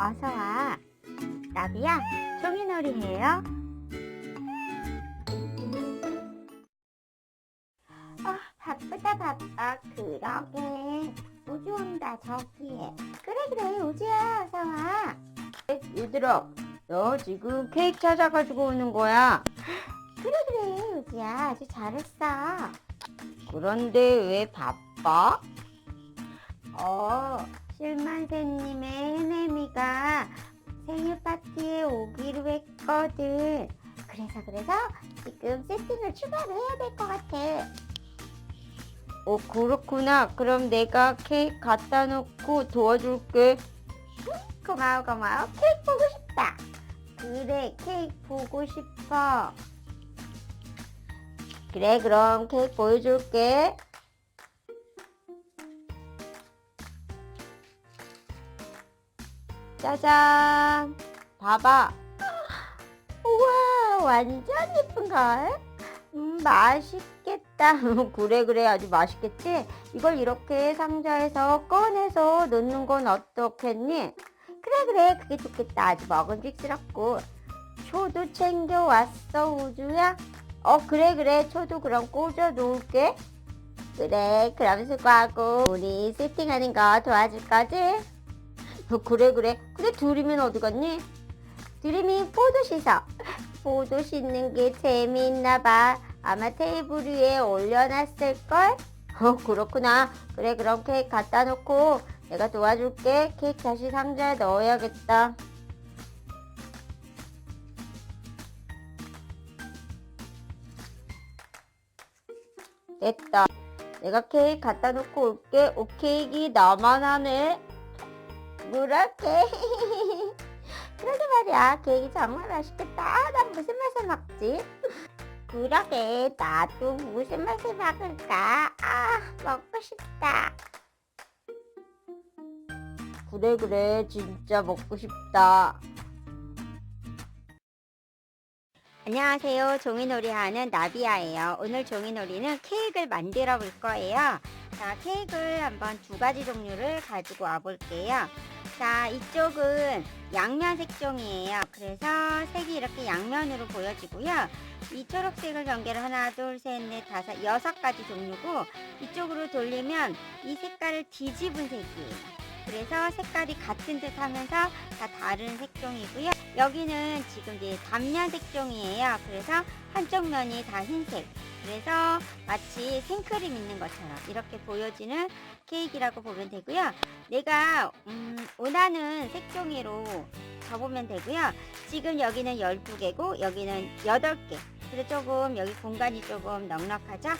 어서 와. 나비야, 종이놀이 해요. 아, 바쁘다 바빠. 그러게. 우주 온다 저기에. 그래 그래 우주야 어서 와. 얘들아, 너 지금 케이크 찾아가지고 오는 거야. 그래 그래 우주야 아주 잘했어. 그런데 왜 바빠? 어, 실만세님의 해내미가 생일 파티에 오기로 했거든. 그래서 그래서 지금 세팅을 추가로 해야 될 것 같아. 어, 그렇구나. 그럼 내가 케이크 갖다 놓고 도와줄게. 고마워 고마워. 케이크 보고 싶다. 그래 케이크 보고 싶어. 그래, 그럼 케이크 보여줄게. 짜잔. 봐봐. 우와 완전 예쁜걸? 음, 맛있겠다. 그래, 그래. 아주 맛있겠지? 이걸 이렇게 상자에서 꺼내서 넣는 건 어떻겠니? 그래 그래 그게 좋겠다. 아주 먹음직스럽고. 초도 챙겨왔어, 우주야? 어, 그래, 그래. 초도 그럼 꽂아 놓을게. 그래 그럼 수고하고 우리 세팅하는 거 도와줄 거지? 어, 그래, 그래. 근데 둘이면 어디 갔니? 드림이 포도 씻어. 포도 씻는 게 재미있나 봐. 아마 테이블 위에 올려놨을걸? 어, 그렇구나. 그래, 그럼 케이크 갖다 놓고 내가 도와줄게. 케이크 다시 상자에 넣어야겠다. 됐다. 내가 케이크 갖다 놓고 올게. 오, 케이크 나만 하네. 그렇게. 그러게 말이야. 케이크 정말 맛있겠다. 아, 난 무슨 맛을 먹지? 그러게. 나도 무슨 맛을 먹을까? 아, 먹고 싶다. 그래, 그래. 진짜 먹고 싶다. 안녕하세요. 종이놀이 하는 나비아예요. 오늘 종이놀이는 케이크를 만들어 볼 거예요. 자, 케이크를 한번 두 가지 종류를 가지고 와 볼게요. 자, 이쪽은 양면 색종이에요. 그래서 색이 이렇게 양면으로 보여지고요. 이 초록색을 전개를 하나, 둘, 셋, 넷, 다섯, 여섯 가지 종류고 이쪽으로 돌리면 이 색깔을 뒤집은 색이에요. 그래서 색깔이 같은 듯 하면서 다 다른 색종이고요. 여기는 지금 이제 단면 색종이에요. 그래서 한쪽 면이 다 흰색. 그래서 마치 생크림 있는 것처럼 이렇게 보여지는 케이크라고 보면 되고요. 내가 음, 원하는 색종이로 접으면 되고요. 지금 여기는 12개고 여기는 8개. 그래서 조금 여기 공간이 조금 넉넉하죠?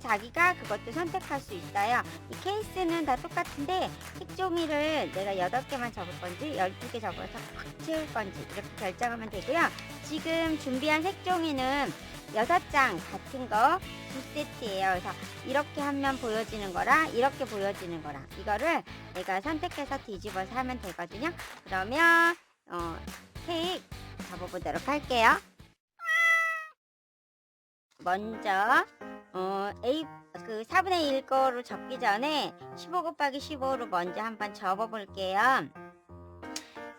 자기가 그것도 선택할 수 있어요. 이 케이스는 다 똑같은데 색종이를 내가 8개만 접을 건지 12개 접어서 꽉 채울 건지 이렇게 결정하면 되고요. 지금 준비한 색종이는 6장 같은 거 두 세트예요. 그래서 이렇게 하면 보여지는 거랑 이렇게 보여지는 거랑 이거를 내가 선택해서 뒤집어서 하면 되거든요. 그러면 어, 케이크 접어보도록 할게요. 먼저 어, A 그 4분의 1 거로 접기 전에 15 곱하기 15로 먼저 한번 접어 볼게요.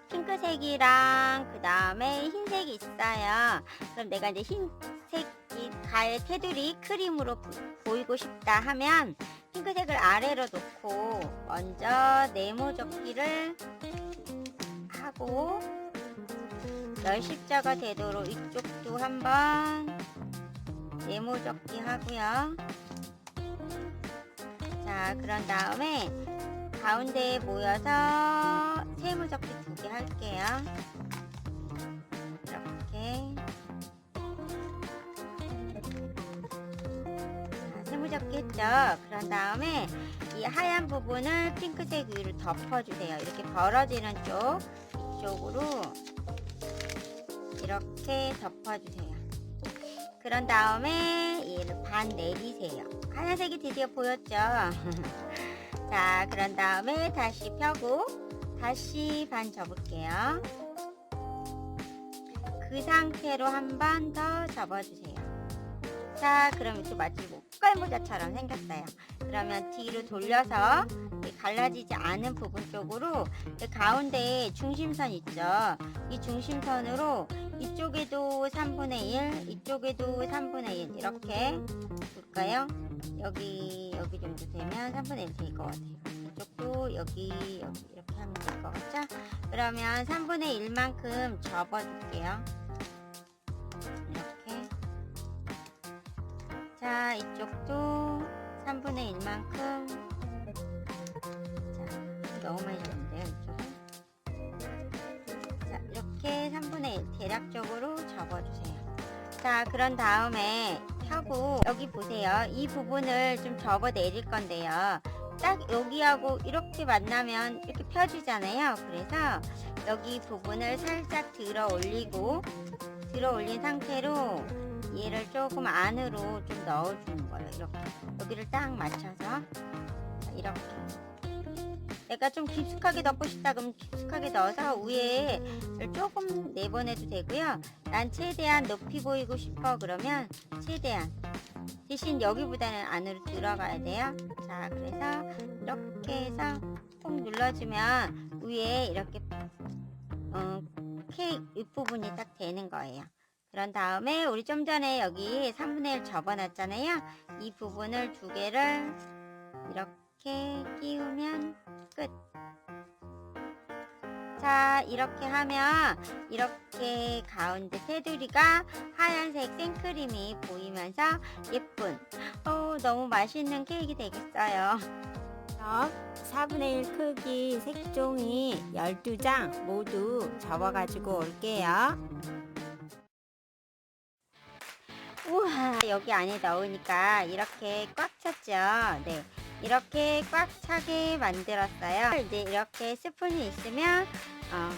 핑크색이랑 그 다음에 흰색이 있어요. 그럼 내가 이제 흰색이 가의 테두리 크림으로 보, 보이고 싶다 하면 핑크색을 아래로 놓고 먼저 네모 접기를 하고 열 십자가 되도록 이쪽도 한번 네모 접기 하고요. 자, 그런 다음에 가운데에 모여서 세모 접기 두 개 할게요. 이렇게. 자, 세모 접기 했죠? 그런 다음에 이 하얀 부분을 핑크색 위로 덮어주세요. 이렇게 벌어지는 쪽, 이쪽으로 이렇게 덮어주세요. 그런 다음에 얘를 반 내리세요. 하얀색이 드디어 보였죠? 자, 그런 다음에 다시 펴고 다시 반 접을게요. 그 상태로 한 번 더 접어주세요. 자, 그럼 이렇게 마치 뭐 젓갈 모자처럼 생겼어요. 그러면 뒤로 돌려서 이 갈라지지 않은 부분 쪽으로 이 가운데 중심선 있죠. 이 중심선으로 이쪽에도 3분의 1, 이쪽에도 3분의 1 이렇게 볼까요? 여기 여기 정도 되면 3분의 1될것 같아요. 이쪽도 여기 여기 이렇게 하면 될 것 같죠? 그러면 3분의 1만큼 접어줄게요. 이렇게 자 이쪽도 3분의 1만큼. 자 너무 많이 줬는데요 이쪽은. 자 이렇게 3분의 1 대략적으로 접어주세요. 자 그런 다음에 펴고 여기 보세요. 이 부분을 좀 접어 내릴 건데요. 딱 여기하고 이렇게 만나면 이렇게 펴지잖아요. 그래서 여기 부분을 살짝 들어 올리고 들어 올린 상태로 얘를 조금 안으로 좀 넣어주는 거예요. 이렇게 여기를 딱 맞춰서 자, 이렇게 내가 좀 깊숙하게 넣고 싶다 그러면 깊숙하게 넣어서 위에 조금 내보내도 되고요. 난 최대한 높이 보이고 싶어 그러면 최대한 대신 여기보다는 안으로 들어가야 돼요. 자 그래서 이렇게 해서 꼭 눌러주면 위에 이렇게 어, 케이크 윗부분이 딱 되는 거예요. 그런 다음에 우리 좀 전에 여기 3분의 1 접어놨잖아요. 이 부분을 두 개를 이렇게 끼우면 끝. 자, 이렇게 하면 이렇게 가운데 테두리가 하얀색 생크림이 보이면서 예쁜, 어, 너무 맛있는 케이크 되겠어요. 4분의 1 크기 색종이 12장 모두 접어가지고 올게요. 우와 여기 안에 넣으니까 이렇게 꽉 찼죠? 네 이렇게 꽉 차게 만들었어요. 이제 이렇게 스푼이 있으면 어,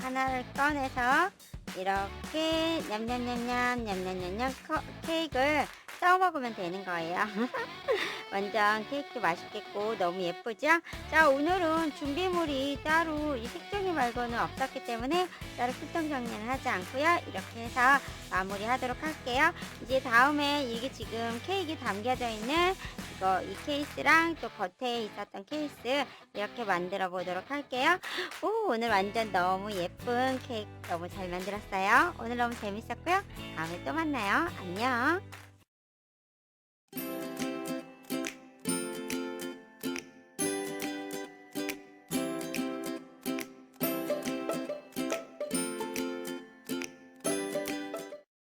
하나를 꺼내서 이렇게 냠냠냠냠 냠냠냠냠 커- 케이크를 떠 먹으면 되는 거예요. 완전 케이크 맛있겠고 너무 예쁘죠? 자 오늘은 준비물이 따로 이 색종이 말고는 없었기 때문에 따로 필통 정리는 하지 않고요. 이렇게 해서 마무리 하도록 할게요. 이제 다음에 이게 지금 케이크 담겨져 있는 이거 이 케이스랑 또 겉에 있었던 케이스 이렇게 만들어 보도록 할게요. 오 오늘 완전 너무 예쁜 케이크 너무 잘 만들었어요. 오늘 너무 재밌었고요. 다음에 또 만나요. 안녕